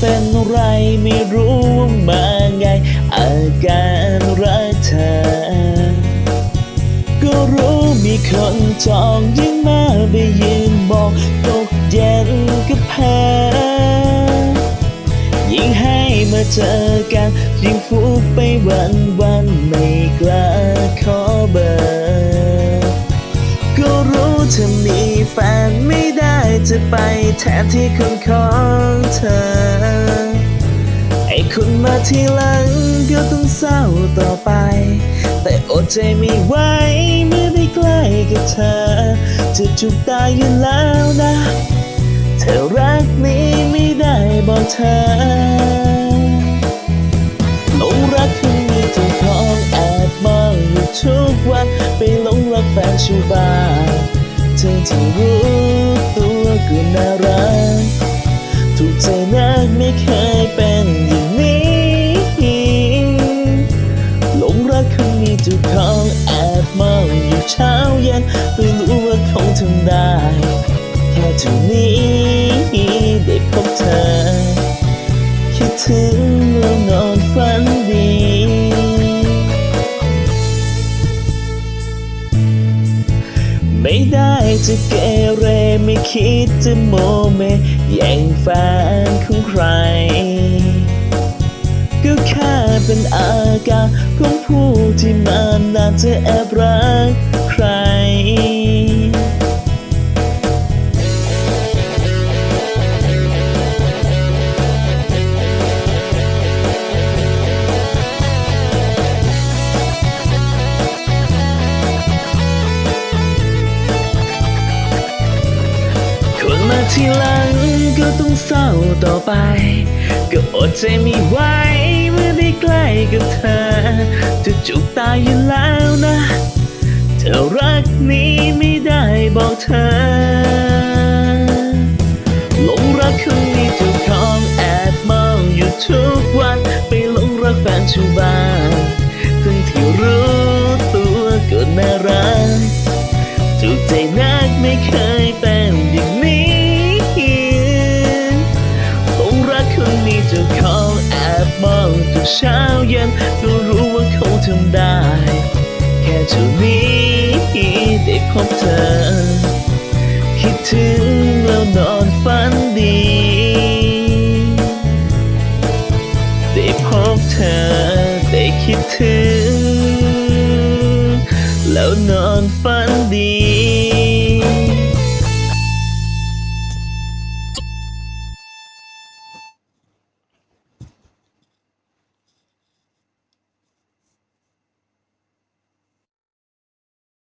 เป็นไรไม่รู้ว่ามาไง อาการรักเธอ ก็รู้มีคนจองยิ่งมาไปยืนบอกตกเย็นก็แพ้ยิ่งให้มาเจอกัน ยิ่งฟุกไปวันวันไม่กล้าขอเบอร์ ก็รู้เธอมีแฟนไม่ จะไปแทนที่คนของเธอ ไอ้คนมาทีหลังก็ต้องเศร้าต่อไป แต่อดใจไม่ไหวเมื่อได้ใกล้กับเธอ จะจุกตายอยู่แล้วนะ เธอรักนี้ไม่ได้บอกเธอหลงรักคนมีเจ้าของแอบมองอยู่ทุกวันไปหลงรักแฟนชูบาเธอที่รู้ตัว ก็น่ารักถูกใจนักไม่เคยเป็นอย่างนี้หลงรักคนมีเจ้าของแอบมองอยู่เช้าเย็นไม่รู้ว่าคงทำได้ แค่เท่านี้ได้พบเธอ คิดถึงแล้วนอนฝัน ไม่ได้จะเกเรไม่คิดจะโมเมแย่งแฟนของใคร ก็แค่เป็นอาการของผู้ที่มันน่าจะแอบรักใคร ทีหลังก็ต้องเศร้าต่อไป ก็อดใจไม่ไหวเมื่อได้ใกล้กับเธอ จะจุกตายอยู่แล้วนะ เธอรักนี้ไม่ได้บอกเธอ หลงรักคนมีเจ้าของแอบมองอยู่ทุกวัน ไปหลงรักแฟนชาวบ้านทั้งที่รู้ตัวก็น่ารัก เช้าเย็นก็รู้ว่าคงทำได้ แค่เท่านี้ได้พบเธอ คิดถึงแล้วนอนฝันดี ได้พบเธอได้คิดถึง แล้วนอนฝันดี